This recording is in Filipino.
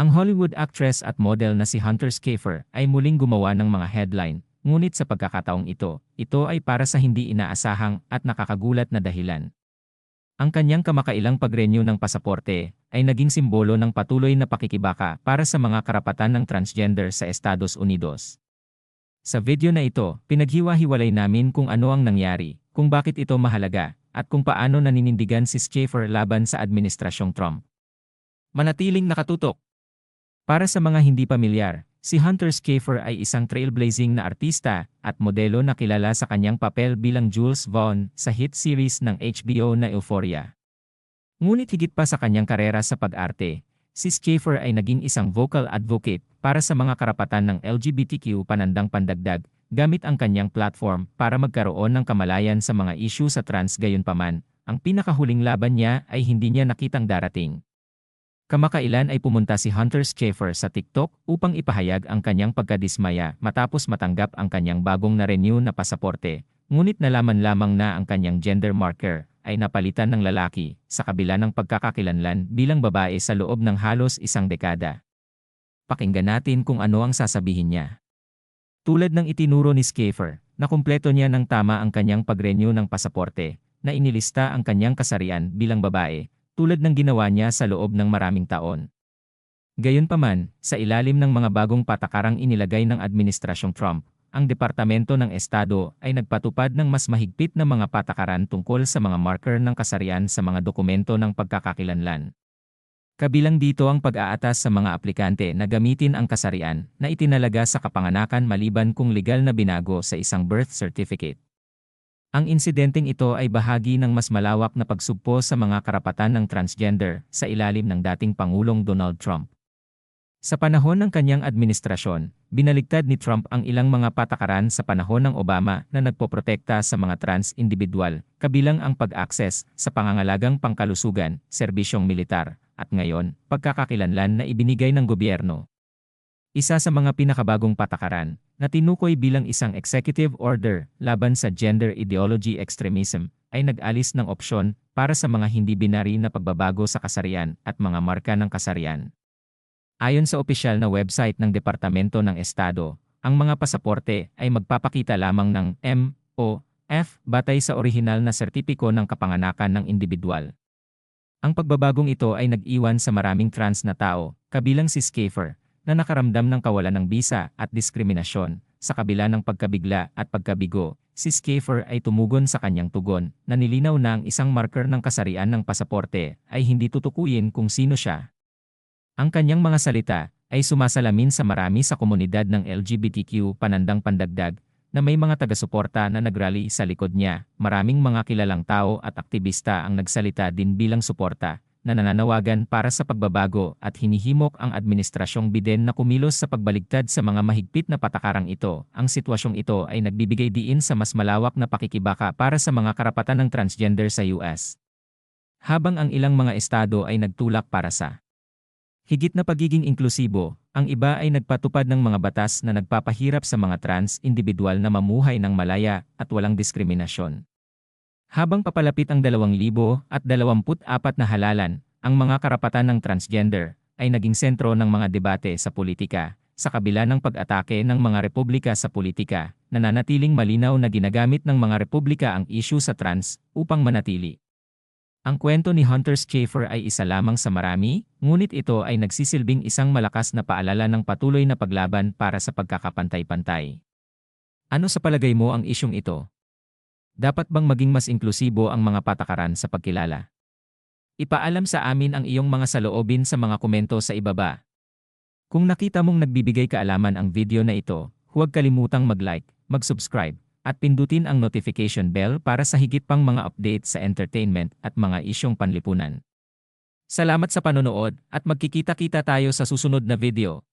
Ang Hollywood actress at model na si Hunter Schafer ay muling gumawa ng mga headline, ngunit sa pagkakataong ito, ito ay para sa hindi inaasahang at nakakagulat na dahilan. Ang kanyang kamakailang pagrenyo ng pasaporte ay naging simbolo ng patuloy na pakikibaka para sa mga karapatan ng transgender sa Estados Unidos. Sa video na ito, pinaghiwa-hiwalay namin kung ano ang nangyari, kung bakit ito mahalaga, at kung paano naninindigan si Schaefer laban sa Administrasyong Trump. Manatiling nakatutok. Para sa mga hindi pamilyar, si Hunter Schaefer ay isang trailblazing na artista at modelo na kilala sa kanyang papel bilang Jules Vaughn sa hit series ng HBO na Euphoria. Ngunit higit pa sa kanyang karera sa pag-arte, si Schaefer ay naging isang vocal advocate para sa mga karapatan ng LGBTQ panandang pandagdag, gamit ang kanyang platform para magkaroon ng kamalayan sa mga issue sa trans gayunpaman, ang pinakahuling laban niya ay hindi niya nakitang darating. Kamakailan ay pumunta si Hunter Schaefer sa TikTok upang ipahayag ang kanyang pagkadismaya matapos matanggap ang kanyang bagong na-renew na pasaporte, ngunit nalaman lamang na ang kanyang gender marker ay napalitan ng lalaki sa kabila ng pagkakakilanlan bilang babae sa loob ng halos isang dekada. Pakinggan natin kung ano ang sasabihin niya. Tulad ng itinuro ni Schaefer, na kumpleto niya ng tama ang kanyang pag-renew ng pasaporte, na inilista ang kanyang kasarian bilang babae, tulad ng ginawa niya sa loob ng maraming taon. Gayunpaman, sa ilalim ng mga bagong patakarang inilagay ng Administrasyong Trump, ang Departamento ng Estado ay nagpatupad ng mas mahigpit na mga patakaran tungkol sa mga marker ng kasarian sa mga dokumento ng pagkakakilanlan. Kabilang dito ang pag-aatas sa mga aplikante na gamitin ang kasarian na itinalaga sa kapanganakan maliban kung legal na binago sa isang birth certificate. Ang insidenteng ito ay bahagi ng mas malawak na pagsugpo sa mga karapatan ng transgender sa ilalim ng dating Pangulong Donald Trump. Sa panahon ng kanyang administrasyon, binaligtad ni Trump ang ilang mga patakaran sa panahon ng Obama na nagpoprotekta sa mga trans individual, kabilang ang pag-access sa pangangalagang pangkalusugan, serbisyong militar, at ngayon, pagkakakilanlan na ibinigay ng gobyerno. Isa sa mga pinakabagong patakaran na tinukoy bilang isang executive order laban sa gender ideology extremism ay nag-alis ng opsyon para sa mga hindi binary na pagbabago sa kasarian at mga marka ng kasarian. Ayon sa opisyal na website ng Departamento ng Estado, ang mga pasaporte ay magpapakita lamang ng M o F batay sa orihinal na sertipiko ng kapanganakan ng individual. Ang pagbabagong ito ay nag-iwan sa maraming trans na tao, kabilang si Schaefer, na nakaramdam ng kawalan ng bisa at diskriminasyon. Sa kabila ng pagkabigla at pagkabigo, si Schaefer ay tumugon sa kanyang tugon na nilinaw na ang isang marker ng kasarian ng pasaporte ay hindi tutukuyin kung sino siya. Ang kanyang mga salita ay sumasalamin sa marami sa komunidad ng LGBTQ panandang pandagdag na may mga taga-suporta na nagrally sa likod niya. Maraming mga kilalang tao at aktivista ang nagsalita din bilang suporta na nananawagan para sa pagbabago at hinihimok ang administrasyong Biden na kumilos sa pagbaligtad sa mga mahigpit na patakarang ito. Ang sitwasyong ito ay nagbibigay diin sa mas malawak na pakikibaka para sa mga karapatan ng transgender sa US. Habang ang ilang mga estado ay nagtulak para sa higit na pagiging inklusibo, ang iba ay nagpatupad ng mga batas na nagpapahirap sa mga trans individual na mamuhay ng malaya at walang diskriminasyon. Habang papalapit ang 2024 na halalan, ang mga karapatan ng transgender ay naging sentro ng mga debate sa politika, sa kabila ng pag-atake ng mga republika sa politika, nananatiling malinaw na ginagamit ng mga republika ang issue sa trans upang manatili. Ang kwento ni Hunter Schaefer ay isa lamang sa marami, ngunit ito ay nagsisilbing isang malakas na paalala ng patuloy na paglaban para sa pagkakapantay-pantay. Ano sa palagay mo ang isyong ito? Dapat bang maging mas inklusibo ang mga patakaran sa pagkilala? Ipaalam sa amin ang iyong mga saloobin sa mga komento sa ibaba. Kung nakita mong nagbibigay kaalaman ang video na ito, huwag kalimutang mag-like, mag-subscribe, at pindutin ang notification bell para sa higit pang mga update sa entertainment at mga isyong panlipunan. Salamat sa panonood at magkikita-kita tayo sa susunod na video.